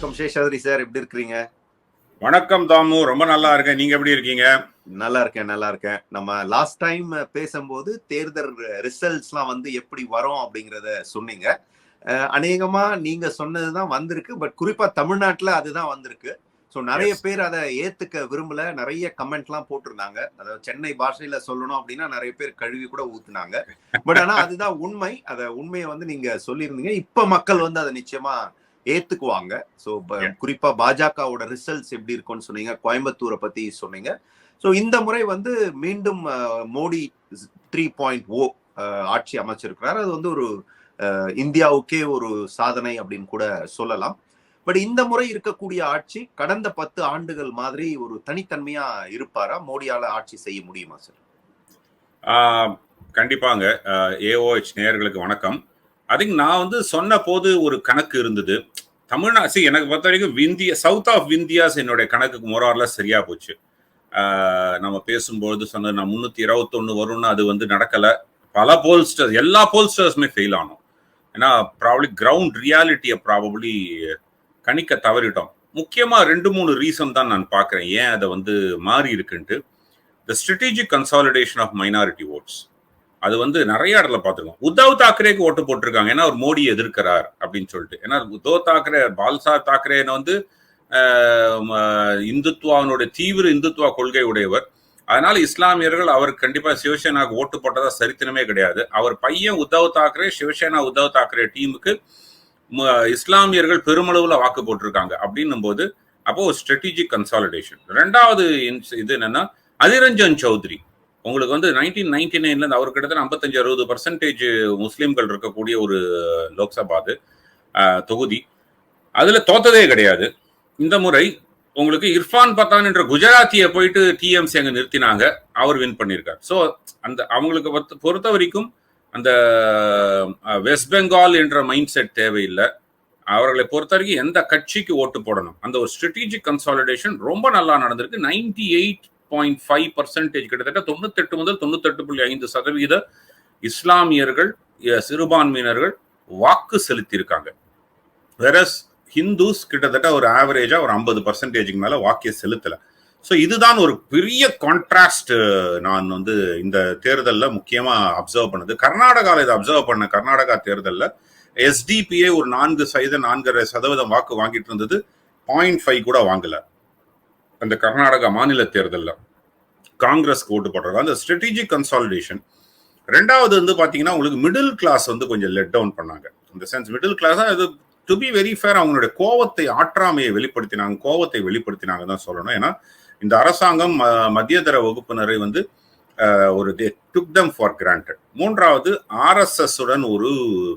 வணக்கம் சேஷாதிரி சார் எப்படி இருக்கிறீங்க? வணக்கம் தாமு ரொம்ப நல்லா இருக்கேன். நீங்க எப்படி இருக்கீங்க? நல்லா இருக்கேன் நல்லா இருக்கேன். நம்ம லாஸ்ட் டைம் பேசும்போது தேர்தல் ரிசல்ட்ஸ்லாம் வந்து எப்படி வரும் அப்படிங்கறத சொன்னீங்க. அநேகமா நீங்க சொன்னதுதான் வந்திருக்கு பட் குறிப்பா தமிழ்நாட்டுல அதுதான் வந்திருக்கு. ஸோ நிறைய. பேர் அதை ஏத்துக்க விரும்பல. நிறைய கமெண்ட்லாம் போட்டிருந்தாங்க. அதாவது சென்னை பாஷையில சொல்லணும் அப்படின்னா நிறைய பேர் கழுவி கூட ஊத்துனாங்க. பட் ஆனா அதுதான் உண்மை. அத உண்மையை வந்து நீங்க சொல்லியிருந்தீங்க. இப்ப மக்கள் வந்து அதை நிச்சயமா ஏத்துக்குவாங்க. ஸோ. குறிப்பா பாஜகவோட ரிசல்ட்ஸ் எப்படி இருக்கும்னு சொன்னீங்க கோயம்புத்தூரை பத்தி சொன்னீங்க. ஸோ இந்த முறை வந்து மீண்டும் மோடி த்ரீ பாயிண்ட் ஓ ஆட்சி அமைச்சிருக்கிறார். அது வந்து ஒரு இந்தியாவுக்கே ஒரு சாதனை அப்படின்னு கூட சொல்லலாம். பட் இந்த முறை இருக்கக்கூடிய ஆட்சி கடந்த பத்து ஆண்டுகள் மாதிரி ஒரு தனித்தன்மையா இருப்பாரா? மோடியால ஆட்சி செய்ய முடியுமா சார்? கண்டிப்பாங்க. ஏஓஹெச் நேயர்களுக்கு வணக்கம். திங்க் நான் வந்து சொன்ன போது ஒரு கணக்கு இருந்தது. தமிழ்நாடு எனக்கு பொறுத்த வரைக்கும் விந்தியா சவுத் ஆஃப் விந்தியாஸ் என்னுடைய கணக்குக்கு மொரார்ல சரியா போச்சு. நம்ம பேசும்பொழுது சொன்னது நான் முந்நூற்றி இருபத்தொன்று வரும்னு அது வந்து நடக்கலை. பல போல்ஸ்டர்ஸ் எல்லா போல்ஸ்டர்ஸுமே ஃபெயில் ஆனோம். ஏன்னா ப்ராபப்ளி கிரவுண்ட் ரியாலிட்டியை ப்ராபப்ளி கணிக்க தவறிட்டோம். முக்கியமாக ரெண்டு மூணு ரீசன் தான் நான் பார்க்குறேன். ஏன் அதை வந்து மாறி இருக்குன்ட்டு? The strategic consolidation of minority votes அது வந்து நிறைய இடத்துல பார்த்துருக்கோம். உத்தவ் தாக்கரேக்கு ஓட்டு போட்டிருக்காங்க. ஏன்னா அவர் மோடி எதிர்க்கிறார் அப்படின்னு சொல்லிட்டு. ஏன்னா உத்தவ் தாக்கரே பால்சா தாக்கரேன்னு வந்து ஆஹ், தீவிர இந்துத்துவா கொள்கை உடையவர். அதனால இஸ்லாமியர்கள் அவருக்கு கண்டிப்பா சிவசேனாக்கு ஓட்டு போட்டதா சரித்திரமே கிடையாது. அவர் பையன் உத்தவ் தாக்கரே சிவசேனா உத்தவ் தாக்கரே டீமுக்கு இஸ்லாமியர்கள் பெருமளவுல வாக்கு போட்டிருக்காங்க அப்படின்னும் போது அப்போ ஒரு ஸ்ட்ராட்டஜிக் கன்சாலிடேஷன் ரெண்டாவது இன்ஸ்- இது என்னன்னா அதிரஞ்சன் சௌத்ரி. உங்களுக்கு வந்து நைன்டீன் நைன்டி நைன்ல இருந்து அவர் கிட்டத்தட்ட ஐம்பத்தஞ்சு அறுபது பர்சன்டேஜ் முஸ்லீம்கள் இருக்கக்கூடிய ஒரு லோக்சபா அது தொகுதி. அதுல தோத்ததே கிடையாது. இந்த முறை உங்களுக்கு இர்ஃபான் பத்தான் என்ற குஜராத்தியை போயிட்டு டிஎம்சி அங்க நிறுத்தினாங்க. அவர் வின் பண்ணியிருக்கார். ஸோ அந்த அவங்களுக்கு பொறுத்த- வரைக்கும் அந்த வெஸ்ட் பெங்கால் என்ற மைண்ட் செட் தேவையில்லை. அவர்களை பொறுத்த வரைக்கும் எந்த கட்சிக்கு ஓட்டு போடணும்? அந்த ஒரு ஸ்ட்ராட்டஜிக் கன்சாலிடேஷன் ரொம்ப நல்லா நடந்திருக்கு. Ninety eight point five percentage கிட்டத்தட்ட தொண்ணூத்தெட்டு முதல் தொண்ணூத்தெட்டு புள்ளி ஐந்து சதவீத இஸ்லாமியர்கள் சிறுபான்மையினர்கள் வாக்கு செலுத்தியிருக்காங்க. வெரஸ் ஹிந்துஸ் கிட்டத்தட்ட ஒரு ஆவரேஜா ஒரு ஐம்பது பர்சன்டேஜுக்கு மேல வாக்கிய செலுத்தல. ஸோ இதுதான் ஒரு பெரிய கான்ட்ராஸ்ட் நான் வந்து இந்த தேர்தலில் முக்கியமாக அப்சர்வ் பண்ணது. கர்நாடகாவில் இதை அப்சர்வ் பண்ண கர்நாடகா தேர்தலில் எஸ்டிபிஏ ஒரு நான்கு சதவீத நான்கரை சதவீதம் வாக்கு வாங்கிட்டு இருந்தது. பாயிண்ட் ஃபைவ் கூட வாங்கலை. அந்த கர்நாடகா மாநில தேர்தலில் காங்கிரஸ்க்கு ஓட்டு போடுறது? அந்த ஸ்ட்ராட்டஜிக் கன்சாலிடேஷன் ரெண்டாவது வந்து பார்த்தீங்கன்னா உங்களுக்கு மிடில் கிளாஸ் வந்து கொஞ்சம் லெட் டவுன் பண்ணாங்க. இந்த சென்ஸ் மிடில் கிளாஸ் இது டு பி வெரி ஃபேர் அவங்களுடைய கோவத்தை ஆற்றாமையை வெளிப்படுத்தினாங்க கோவத்தை வெளிப்படுத்தினாங்க தான் சொல்லணும். ஏன்னா இந்த அரசாங்கம் ம- மத்தியதர வகுப்பினரை வந்து ஒரு they took them for granted மூன்றாவது ஆர்எஸ்எஸ் உடன் ஒரு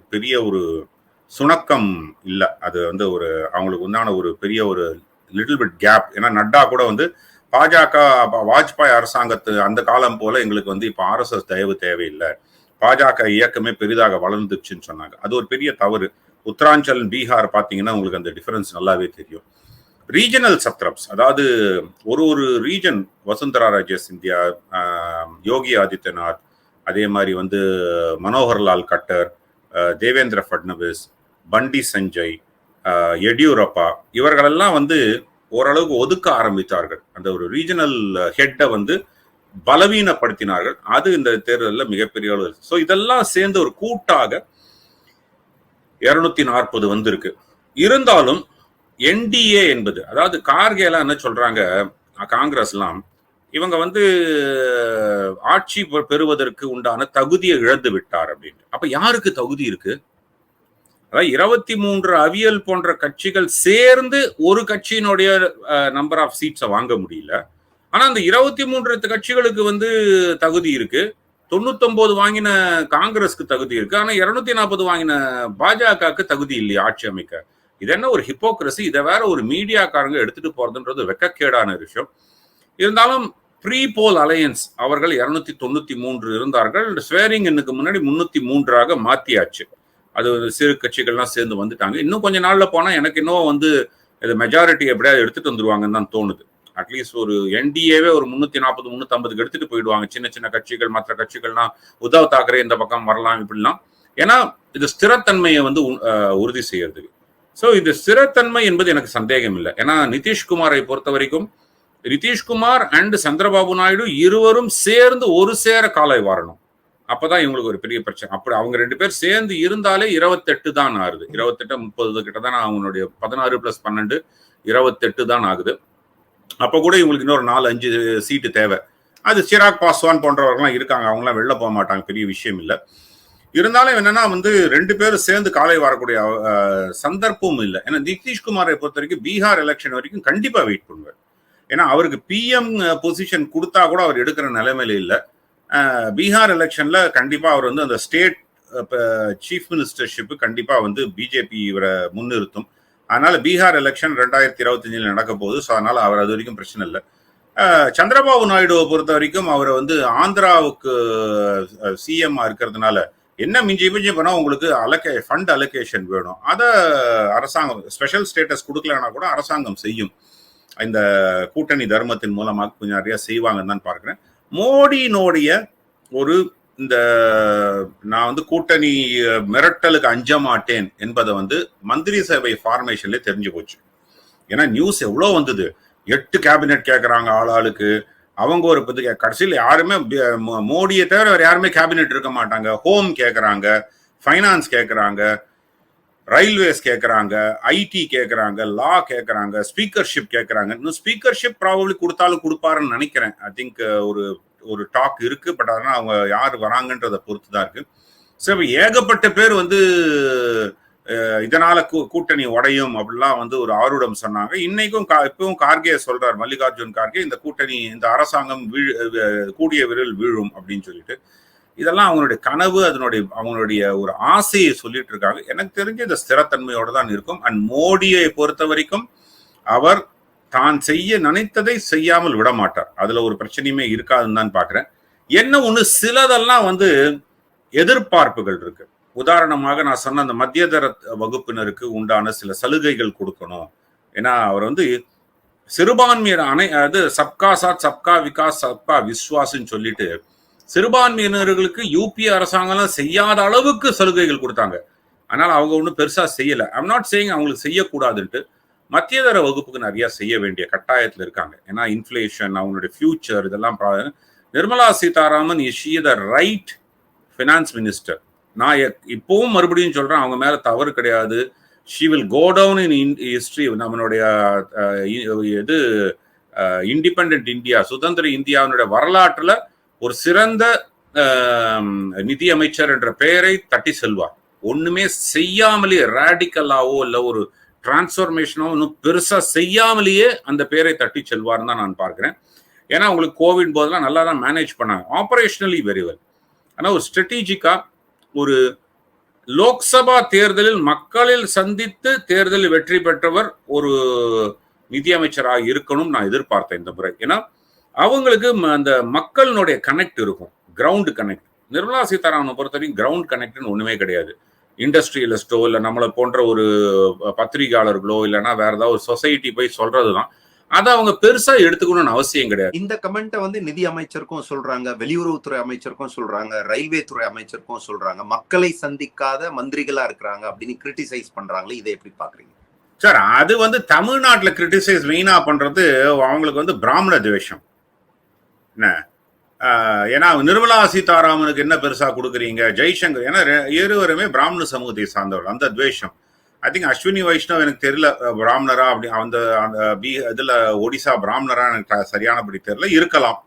பெரிய ஒரு சுணக்கம் இல்லை. அது வந்து ஒரு அவங்களுக்கு உண்டான ஒரு பெரிய ஒரு லிட்டில் பிட் கேப் ஏன்னா நட்டா கூட வந்து பாஜக வாஜ்பாய் அரசாங்கத்து அந்த காலம் போல எங்களுக்கு வந்து இப்போ ஆர்எஸ்எஸ் தயவு தேவையில்லை. பாஜக இயக்கமே பெரிதாக வளர்ந்துச்சுன்னு சொன்னாங்க. அது ஒரு பெரிய தவறு. உத்தராஞ்சல் பீகார் பார்த்தீங்கன்னா உங்களுக்கு அந்த டிஃபரன்ஸ் நல்லாவே தெரியும். ரீஜனல் சத்ரப்ஸ் அதாவது ஒரு ஒரு ரீஜன் வசுந்தரா ராஜே சிந்தியா யோகி ஆதித்யநாத் அதே மாதிரி வந்து மனோகர்லால் கட்டர் தேவேந்திர ஃபட்னவிஸ் பண்டி சஞ்சய் எடியூரப்பா இவர்களெல்லாம் வந்து ஓரளவுக்கு ஒதுக்க ஆரம்பித்தார்கள். அந்த ஒரு ரீஜனல் ஹெட்டை வந்து பலவீனப்படுத்தினார்கள். அது இந்த தேர்தலில் மிகப்பெரிய அளவு ஸோ இதெல்லாம் சேர்ந்து ஒரு கூட்டாக இருநூத்தி நாற்பது வந்திருக்கு. இருந்தாலும் என்டிஏ என்பது அதாவது கார்கேலாம் என்ன சொல்றாங்க காங்கிரஸ்லாம் இவங்க வந்து ஆட்சி பெ- பெறுவதற்கு உண்டான தகுதியை இழந்து விட்டார் அப்படின்னு. அப்ப யாருக்கு தகுதி இருக்கு? அதாவது இருபத்தி மூன்று அவியல் போன்ற கட்சிகள் சேர்ந்து ஒரு கட்சியினுடைய நம்பர் ஆஃப் சீட்ஸை வாங்க முடியல. ஆனா அந்த இருபத்தி மூன்று கட்சிகளுக்கு வந்து தகுதி இருக்கு. தொண்ணூத்தொன்பது வாங்கின காங்கிரஸ்க்கு தகுதி இருக்கு. ஆனா இருநூத்தி நாற்பது வாங்கின பாஜகவுக்கு தகுதி இல்லையா ஆட்சி அமைக்க. இது என்ன ஒரு ஹிப்போக்ரஸி இதை வேற ஒரு மீடியாக்காரங்க எடுத்துட்டு போறதுன்றது வெக்கக்கேடான விஷயம். இருந்தாலும் ப்ரீ போல் அலையன்ஸ் அவர்கள் இருநூத்தி தொண்ணூத்தி மூன்று இருந்தார்கள். ஸ்வேரிங் இன்னுக்கு முன்னாடி முன்னூத்தி மூன்றாக மாத்தியாச்சு. அது சிறு கட்சிகள்லாம் சேர்ந்து வந்துட்டாங்க. இன்னும் கொஞ்ச நாள்ல போனா எனக்கு இன்னும் வந்து இது மெஜாரிட்டி எப்படியாவது எடுத்துட்டு வந்துருவாங்கன்னு தான் தோணுது. அட்லீஸ்ட் ஒரு என்டிஏவே ஒரு முன்னூத்தி நாற்பது முன்னூத்தி எடுத்துட்டு போயிடுவாங்க. சின்ன சின்ன கட்சிகள் மற்ற கட்சிகள்லாம் உத்தவ் தாக்கரே இந்த பக்கம் வரலாம் இப்படிலாம். ஏன்னா இது ஸ்திரத்தன்மையை வந்து உ- உறுதி செய்யறதுக்கு ஸோ இது ஸ்திரத்தன்மை என்பது எனக்கு சந்தேகம் இல்லை ஏன்னா நிதிஷ்குமாரை பொறுத்த வரைக்கும் நிதிஷ்குமார் அண்ட் சந்திரபாபு நாயுடு இருவரும் சேர்ந்து ஒரு சேர காலை வாரணும். அப்பதான் இவங்களுக்கு ஒரு பெரிய பிரச்சனை. அப்படி அவங்க ரெண்டு பேர் சேர்ந்து இருந்தாலே இருபத்தெட்டு தான் ஆகுது. இருபத்தெட்டு முப்பது கிட்ட தான் அவங்களுடைய பதினாறு பிளஸ் பன்னெண்டு இருபத்தெட்டு தான் ஆகுது. அப்போ கூட இவங்களுக்கு இன்னொரு நாலு அஞ்சு சீட்டு தேவை. அது சிராக் பாஸ்வான் போன்றவர்கள்லாம் இருக்காங்க. அவங்களாம் வெளில போக மாட்டாங்க. பெரிய விஷயம் இல்லை. இருந்தாலும் என்னன்னா வந்து ரெண்டு பேரும் சேர்ந்து காலை வரக்கூடிய சந்தர்ப்பமும் இல்லை. ஏன்னா நிதிஷ்குமாரை பொறுத்த வரைக்கும் பீகார் எலெக்ஷன் வரைக்கும் கண்டிப்பாக வெயிட் பண்ணுவார். ஏன்னா அவருக்கு பிஎம் பொசிஷன் கொடுத்தா கூட அவர் எடுக்கிற நிலைமையில இல்லை. பீகார் எலெக்ஷன்ல கண்டிப்பா அவர் வந்து அந்த ஸ்டேட் சீஃப் மினிஸ்டர்ஷிப்பு கண்டிப்பா வந்து பிஜேபி இவரை முன்னிறுத்தும். அதனால பீகார் எலெக்ஷன் ரெண்டாயிரத்தி இருபத்தஞ்சில் நடக்க போகுது ஸோ அதனால அவர் அது வரைக்கும் பிரச்சனை இல்லை. சந்திரபாபு நாயுடுவை பொறுத்த வரைக்கும் அவரை வந்து ஆந்திராவுக்கு சிஎம் இருக்கிறதுனால என்ன மிஞ்சி மிஞ்சி போனால் உங்களுக்கு அலகே ஃபண்ட் அலோகேஷன் வேணும். அதை அரசாங்கம் ஸ்பெஷல் ஸ்டேட்டஸ் கொடுக்கலனா கூட அரசாங்கம் செய்யும். இந்த கூட்டணி தர்மத்தின் மூலமாக கொஞ்சம் நிறையா செய்வாங்கன்னு தான் பார்க்குறேன். மோடியினுடைய ஒரு இந்த நான் வந்து கூட்டணி மிரட்டலுக்கு அஞ்ச மாட்டேன் என்பதை வந்து மந்திரி சபை ஃபார்மேஷன்ல தெரிஞ்சு போச்சு. ஏன்னா நியூஸ் எவ்வளோ வந்தது? எட்டு கேபினெட் கேட்குறாங்க ஆளாளுக்கு அவங்க ஒரு பத்து கடைசியில் யாருமே மோடியை தவிர வேறு யாருமே கேபினெட் இருக்க மாட்டாங்க. ஹோம் கேட்குறாங்க ஃபைனான்ஸ் கேட்குறாங்க ரயில்வேஸ் கேட்குறாங்க ஐடி கேட்குறாங்க லா கேட்குறாங்க ஸ்பீக்கர்ஷிப் கேட்குறாங்க இன்னும் ஸ்பீக்கர்ஷிப் ப்ராபப்ளி கொடுத்தாலும் கொடுப்பாருன்னு நினைக்கிறேன். ஐ திங்க் uh, ஒரு ஒரு டாக் இருக்கு பட் ஆனால் அவங்க யார் வராங்கன்றதை பொறுத்து தான் இருக்கு. சரி ஏகப்பட்ட பேர் வந்து இதனால கூ- கூட்டணி உடையும் அப்படிலாம் வந்து ஒரு ஆரூடம் சொன்னாங்க. இன்னைக்கும் கா- இப்பவும் கார்கே சொல்றார் மல்லிகார்ஜுன் கார்கே இந்த கூட்டணி இந்த அரசாங்கம் வீழ் கூடிய விரல் வீழும் அப்படின்னு சொல்லிட்டு. இதெல்லாம் அவங்களுடைய கனவு அதனுடைய அவங்களுடைய ஒரு ஆசையை சொல்லிட்டு இருக்காங்க. எனக்கு தெரிஞ்ச இந்த ஸ்திரத்தன்மையோட தான் இருக்கும். அண்ட் மோடியை பொறுத்த வரைக்கும் அவர் தான் செய்ய நினைத்ததை செய்யாமல் விட மாட்டார். அதுல ஒரு பிரச்சனையுமே இருக்காதுன்னு தான் பாக்குறேன். என்ன ஒண்ணு சிலதெல்லாம் வந்து எதிர்பார்ப்புகள் இருக்கு. உதாரணமாக நான் சொன்ன அந்த மத்தியதர வகுப்பினருக்கு உண்டான சில சலுகைகள் கொடுக்கணும். ஏன்னா அவர் வந்து சிறுபான்மையர் அனை அது சப்கா சாத் சப்கா விகாஸ் சப்கா விஸ்வாஸ்ன்னு சொல்லிட்டு சிறுபான்மையினர்களுக்கு யூபி அரசாங்கம் செய்யாத அளவுக்கு சலுகைகள் கொடுத்தாங்க. ஆனால் அவங்க ஒன்றும் பெருசாக செய்யல. ஐம் நாட் சேயிங் அவங்களுக்கு செய்யக்கூடாதுன்ட்டு மத்தியதர வகுப்புக்கு நிறையா செய்ய வேண்டிய கட்டாயத்தில் இருக்காங்க. ஏன்னா இன்ஃப்ளேஷன் அவங்களுடைய ஃபியூச்சர் இதெல்லாம் Nirmala Sitharaman is the right finance minister நான் எ- இப்பவும் மறுபடியும் சொல்கிறேன் அவங்க மேலே தவறு கிடையாது. She will go down in history நம்மளுடைய இது இண்டிபெண்ட் இந்தியா சுதந்திர இந்தியாவினுடைய வரலாற்றில் ஒரு சிறந்த நிதியமைச்சர் நிதி அமைச்சர் என்ற பெயரை தட்டி செல்வார். ஒண்ணுமே செய்யாமலே ரேடிக்கலாவோ இல்ல ஒரு டிரான்ஸ்ஃபர்மேஷனோ இன்னும் பெருசா செய்யாமலேயே அந்த பேரை தட்டி செல்வார்னு தான் நான் பார்க்கிறேன். ஏன்னா உங்களுக்கு கோவிட் போதெல்லாம் நல்லா தான் மேனேஜ் பண்ணாங்க. ஆபரேஷனலி வெரி வெல் ஆனால் ஒரு ஸ்ட்ராட்டஜிக்கா ஒரு லோக்சபா தேர்தலில் மக்களில் சந்தித்து தேர்தலில் வெற்றி பெற்றவர் ஒரு நிதியமைச்சராக இருக்கணும் நான் எதிர்பார்த்தேன் இந்த முறை. ஏன்னா அவங்களுக்கு அந்த மக்களினுடைய கனெக்ட் இருக்கும். கிரவுண்ட் கனெக்ட் நிர்மலா சீதாராமனை பொறுத்த வரைக்கும் கிரவுண்ட் கனெக்ட்னு ஒண்ணுமே கிடையாது. இண்டஸ்ட்ரியலிஸ்டோ இல்லை நம்மளை போன்ற ஒரு பத்திரிகையாளர்களோ இல்லைன்னா வேற ஏதாவது ஒரு சொசைட்டி போய் சொல்றதுதான். அதை அவங்க பெருசா எடுத்துக்கணும்னு அவசியம் கிடையாது. இந்த கமெண்ட்டை வந்து நிதி அமைச்சருக்கும் சொல்றாங்க வெளியுறவுத்துறை அமைச்சருக்கும் சொல்றாங்க ரயில்வே துறை அமைச்சருக்கும் சொல்றாங்க. மக்களை சந்திக்காத மந்திரிகளா இருக்கிறாங்க அப்படின்னு கிரிட்டிசைஸ் பண்றாங்களே இதை எப்படி பாக்குறீங்க சார் அது வந்து தமிழ்நாட்டுல கிரிட்டிசைஸ் மெயினா பண்றது அவங்களுக்கு வந்து பிராமண துவேஷம். என்ன? ஏன்னா நிர்மலா சீதாராமனுக்கு என்ன பெருசா கொடுக்குறீங்க? ஜெய்சங்கர் ஏன்னா இருவருமே பிராமண சமூகத்தை சார்ந்தவர்கள். அந்த துவேஷம். ஐ திங்க் அஸ்வினி வைஷ்ணவ் எனக்கு தெரியல பிராமணரா அப்படி அந்த அந்த பி இதுல ஒடிசா பிராமணரா எனக்கு சரியானபடி தெரியல. இருக்கலாம்.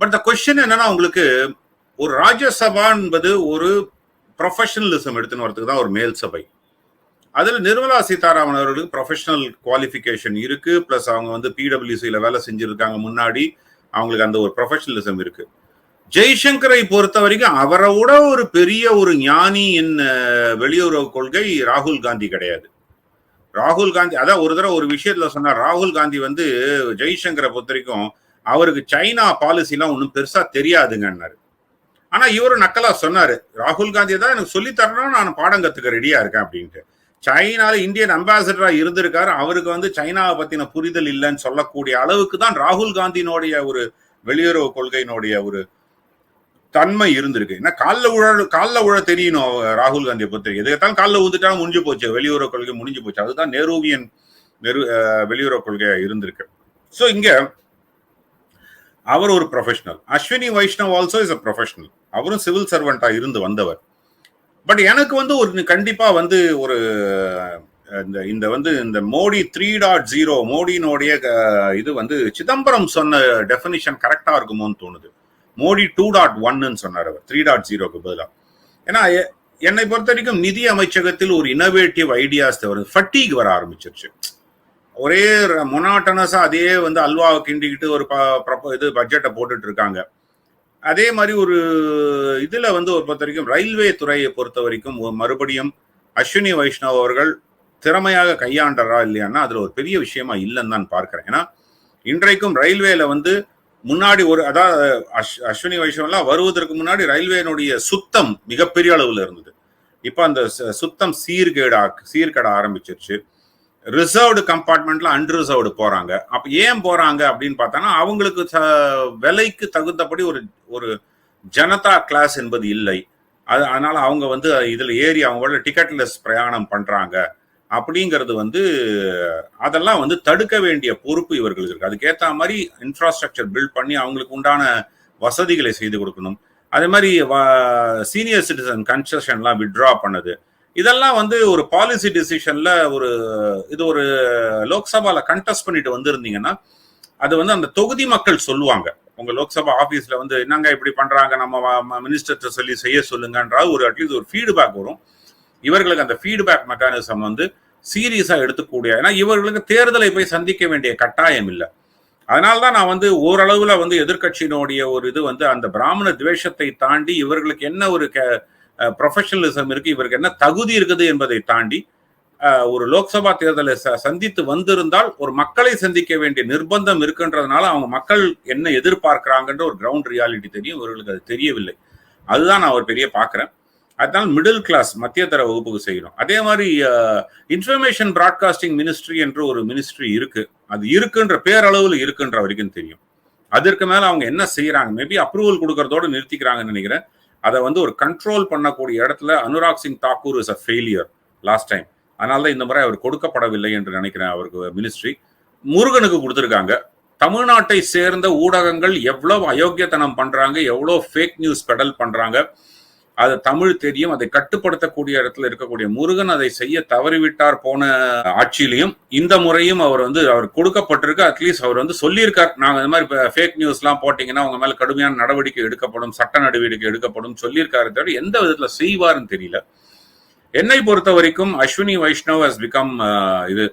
பட் த கொஸ்டின் என்னன்னா உங்களுக்கு ஒரு ராஜ்யசபா என்பது ஒரு ப்ரொஃபஷனலிசம் எடுத்துன்னு வரதுக்கு தான் ஒரு மேல் சபை. அதில் நிர்மலா சீதாராமன் அவர்களுக்கு ப்ரொஃபஷனல் குவாலிஃபிகேஷன் இருக்கு. ப்ளஸ் அவங்க வந்து பிடபிள்யூசியில் வேலை செஞ்சுருக்காங்க முன்னாடி. அவங்களுக்கு அந்த ஒரு ப்ரொஃபஷனலிசம் இருக்கு. ஜெய்சங்கரை பொறுத்த வரைக்கும் அவரை விட ஒரு பெரிய ஒரு ஞானி என் வெளியுறவு கொள்கை ராகுல் காந்தி கிடையாது. ராகுல் காந்தி அதான் ஒரு தடவை ஒரு விஷயத்துல சொன்னார் ராகுல் காந்தி வந்து ஜெய்சங்கரை பொறுத்த வரைக்கும் அவருக்கு சைனா பாலிசிலாம் ஒன்றும் பெருசா தெரியாதுங்கன்னாரு. ஆனா இவரு நக்கலா சொன்னாரு ராகுல் காந்தி தான் எனக்கு சொல்லி தரணும் நான் பாடம் கத்துக்க ரெடியா இருக்கேன் அப்படின்ட்டு. சைனால இந்தியன் அம்பாசிடரா இருந்திருக்காரு. அவருக்கு வந்து சைனாவை பத்தின புரிதல் இல்லைன்னு சொல்லக்கூடிய அளவுக்கு தான் ராகுல் காந்தியினுடைய ஒரு வெளியுறவு கொள்கையினுடைய ஒரு தன்மை இருந்திருக்கு. ஏன்னா காலில் உழ காலில் உழ தெரியணும் ராகுல் காந்தியை பொறுத்த எதுக்கத்தான் காலில் ஊந்துட்டாலும் முடிஞ்சு போச்சு. வெளியுறவு கொள்கை முடிஞ்சு போச்சு. அதுதான் நேருவியன் நெரு வெளியுறவு கொள்கையா இருந்திருக்கு. ஸோ இங்க அவர் ஒரு professional Ashwini Vaishnaw also is a professional அவரும் சிவில் சர்வெண்டா இருந்து வந்தவர். பட் எனக்கு வந்து ஒரு கண்டிப்பா வந்து ஒரு இந்த இந்த வந்து இந்த மோடி த்ரீ டாட் ஜீரோ மோடியினுடைய இது வந்து சிதம்பரம் சொன்ன டெஃபினிஷன் கரெக்டா இருக்குமோன்னு தோணுது. மோடி டூ டாட் ஒன்னு சொன்னார் அவர். த்ரீ டாட் ஜீரோக்கு பதிலாக ஏன்னா என்னை பொறுத்த வரைக்கும் நிதி அமைச்சகத்தில் ஒரு இனோவேட்டிவ் ஐடியாஸ் வருது ஃபட்டீக் வர ஆரம்பிச்சிருச்சு. ஒரே மொனாட்டனஸா அதே வந்து அல்வாவை கிண்டிக்கிட்டு ஒரு இது பட்ஜெட்டை போட்டுட்டு இருக்காங்க. அதே மாதிரி ஒரு இதுல வந்து ஒரு பொறுத்த வரைக்கும் ரயில்வே துறையை பொறுத்த வரைக்கும் மறுபடியும் அஸ்வினி வைஷ்ணவ் அவர்கள் திறமையாக கையாண்டரா இல்லையான்னா அதுல ஒரு பெரிய விஷயமா இல்லைன்னு தான் பார்க்கிறேன். ஏன்னா இன்றைக்கும் ரயில்வேல வந்து முன்னாடி ஒரு அதாவது அஸ் அஸ்வினி வைஷ்ணவெல்லாம் வருவதற்கு முன்னாடி ரயில்வேனுடைய சுத்தம் மிகப்பெரிய அளவுல இருந்தது. இப்போ அந்த சுத்தம் சீர்கேடா சீர்கேட ஆரம்பிச்சிருச்சு. ரிசர்வ்டு கம்பார்ட்மெண்ட்ல அன்ரிசர்வ்டு போறாங்க. அப்ப ஏன் போறாங்க அப்படின்னு பார்த்தோன்னா அவங்களுக்கு விலைக்கு தகுந்தபடி ஒரு ஒரு ஜனதா கிளாஸ் என்பது இல்லை. அது அதனால அவங்க வந்து இதுல ஏறி அவங்களோட டிக்கெட்லெஸ் பிரயாணம் பண்றாங்க. அப்படிங்கிறது வந்து அதெல்லாம் வந்து தடுக்க வேண்டிய பொறுப்பு இவர்களுக்கு இருக்கு. அதுக்கேற்ற மாதிரி இன்ஃப்ராஸ்ட்ரக்சர் பில்ட் பண்ணி அவங்களுக்கு உண்டான வசதிகளை செய்து கொடுக்கணும். அதே மாதிரி சீனியர் சிட்டிசன் கன்செஷன்லாம் வித்ட்ரா பண்ணது. இதெல்லாம் வந்து ஒரு பாலிசி டிசிஷன்ல ஒரு இது ஒரு லோக்சபால கண்டெஸ்ட் பண்ணிட்டு வந்திருந்தீங்கன்னா அது வந்து அந்த தொகுதி மக்கள் சொல்லுவாங்க. உங்க லோக்சபா ஆபீஸ்ல வந்து என்னங்க இப்படி பண்றாங்க? நம்ம மினிஸ்டர்கிட்ட சொல்லி செய்ய சொல்லுங்கன்ற ஒரு அட்லீஸ்ட் ஒரு ஃபீட்பேக் வரும். இவர்களுக்கு அந்த ஃபீட்பேக் மெக்கானிசம் வந்து சீரியஸா எடுத்துக்கூடிய ஏன்னா இவர்களுக்கு தேர்தலை போய் சந்திக்க வேண்டிய கட்டாயம் இல்லை. அதனால்தான் நான் வந்து ஓரளவுல வந்து எதிர்கட்சியினுடைய ஒரு இது வந்து அந்த பிராமண துவேஷத்தை தாண்டி இவர்களுக்கு என்ன ஒரு ப்ரொஃபஷனலிசம் இருக்கு இவருக்கு என்ன தகுதி இருக்குது என்பதை தாண்டி ஒரு லோக்சபா தேர்தலை சந்தித்து வந்திருந்தால் ஒரு மக்களை சந்திக்க வேண்டிய நிர்பந்தம் இருக்குன்றதுனால அவங்க மக்கள் என்ன எதிர்பார்க்கிறாங்கன்ற ஒரு கிரவுண்ட் ரியாலிட்டி தெரியும். இவர்களுக்கு அது தெரியவில்லை. அதுதான் நான் ஒரு பெரிய பார்க்குறேன். அதனால மிடில் கிளாஸ் மத்திய தர வகுப்புக்கு செய்யணும். அதே மாதிரி இன்ஃபர்மேஷன் ப்ராட்காஸ்டிங் மினிஸ்ட்ரி என்று ஒரு மினிஸ்ட்ரி இருக்கு. அது இருக்குன்ற பேரளவில் இருக்குன்ற வரைக்கும் தெரியும். அதற்கு மேல அவங்க என்ன செய்யறாங்க? மேபி அப்ரூவல் கொடுக்கறதோடு நிறுத்திக்கிறாங்கன்னு நினைக்கிறேன். அதை வந்து ஒரு கண்ட்ரோல் பண்ணக்கூடிய இடத்துல Anurag Singh Thakur is a failure last time அதனால தான் இந்த முறை அவர் கொடுக்கப்படவில்லை என்று நினைக்கிறேன் அவருக்கு மினிஸ்ட்ரி முருகனுக்கு கொடுத்துருக்காங்க. தமிழ்நாட்டை சேர்ந்த ஊடகங்கள் எவ்வளவு அயோக்கியத்தனம் பண்றாங்க எவ்வளோ ஃபேக் நியூஸ் பெடல் பண்றாங்க. அது தமிழ் தெரியும் அதை கட்டுப்படுத்தக்கூடிய இடத்துல இருக்கக்கூடிய முருகன் அதை செய்ய தவறிவிட்டார் போன ஆட்சியிலையும் இந்த முறையும் அவர் வந்து அவர் கொடுக்கப்பட்டிருக்கு. அட்லீஸ்ட் அவர் வந்து சொல்லியிருக்கார். நாங்கள் இந்த மாதிரி ஃபேக் நியூஸ்லாம் போட்டீங்கன்னா உங்க மேல கடுமையான நடவடிக்கை எடுக்கப்படும் சட்ட நடவடிக்கை எடுக்கப்படும் சொல்லியிருக்காரு தவிர எந்த விதத்துல செய்வார்னு தெரியல. என்னை பொறுத்த வரைக்கும் Ashwini Vaishnaw has become uh, இது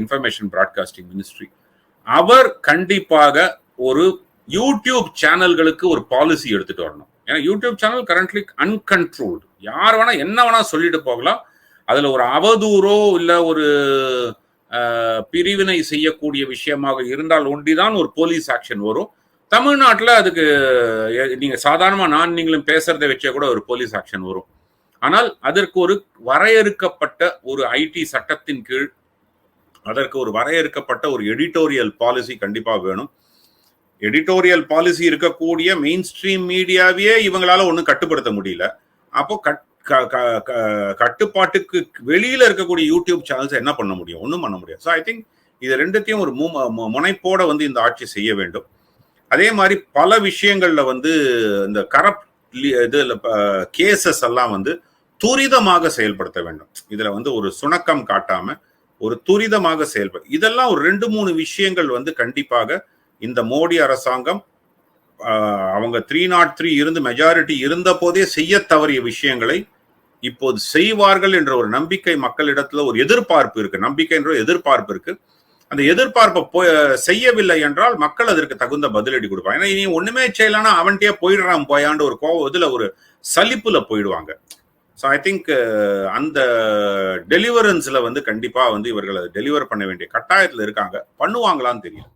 இன்ஃபர்மேஷன் பிராட்காஸ்டிங் மினிஸ்ட்ரி அவர் கண்டிப்பாக ஒரு யூடியூப் சேனல்களுக்கு ஒரு பாலிசி எடுத்துட்டு வரணும். ஏன்னா யூடியூப் சேனல் கரண்ட்லி அன்கண்ட்ரோல்டு யார் வேணா என்ன வேணா சொல்லிட்டு போகலாம். அதுல ஒரு அவதூறோ இல்ல ஒரு பிரிவினை செய்யக்கூடிய விஷயமாக இருந்தால் ஒன்றிதான் ஒரு போலீஸ் ஆக்ஷன் வரும். தமிழ்நாட்டில் அதுக்கு நீங்க சாதாரணமா நான் நீங்களும் பேசுறதை வச்சே கூட ஒரு போலீஸ் ஆக்ஷன் வரும். ஆனால் அதற்கு ஒரு வரையறுக்கப்பட்ட ஒரு ஐடி சட்டத்தின் கீழ் அதற்கு ஒரு வரையறுக்கப்பட்ட ஒரு எடிட்டோரியல் பாலிசி கண்டிப்பாக வேணும். எடிட்டோரியல் பாலிசி இருக்கக்கூடிய மெயின் ஸ்ட்ரீம் மீடியாவையே இவங்களால ஒன்றும் கட்டுப்படுத்த முடியல. அப்போ கட்டுப்பாட்டுக்கு வெளியில இருக்கக்கூடிய யூடியூப் சேனல்ஸ் என்ன பண்ண முடியும்? ஒன்றும் பண்ண முடியாது. ஸோ ஐ திங்க் இது ரெண்டுத்தையும் ஒரு முனைப்போட வந்து இந்த ஆட்சி செய்ய வேண்டும். அதே மாதிரி பல விஷயங்கள்ல வந்து இந்த கரப்ட் இதுல கேசஸ் எல்லாம் வந்து துரிதமாக செயல்படுத்த வேண்டும். இதுல வந்து ஒரு சுணக்கம் காட்டாம ஒரு துரிதமாக செயல்பட இதெல்லாம் ஒரு ரெண்டு மூணு விஷயங்கள் வந்து கண்டிப்பாக இந்த மோடி அரசாங்கம் அவங்க த்ரீ நாட் த்ரீ இருந்து மெஜாரிட்டி இருந்த போதே செய்ய தவறிய விஷயங்களை இப்போது செய்வார்கள் என்ற ஒரு நம்பிக்கை மக்களிடத்துல ஒரு எதிர்பார்ப்பு இருக்கு. நம்பிக்கை என்ற எதிர்பார்ப்பு இருக்கு. அந்த எதிர்பார்ப்பை போய் செய்யவில்லை என்றால் மக்கள் அதற்கு தகுந்த பதிலடி கொடுப்பாங்க. ஏன்னா இனி ஒண்ணுமே செய்யலன்னா அவன்கிட்டயே போயிடுறான் போயாண்டு ஒரு கோவம் இதுல ஒரு சலிப்புல போயிடுவாங்க. ஸோ ஐ திங்க் அந்த டெலிவரன்ஸ்ல வந்து கண்டிப்பா வந்து இவர்கள் அதை டெலிவர் பண்ண வேண்டிய கட்டாயத்தில் இருக்காங்க. பண்ணுவாங்களான்னு தெரியல.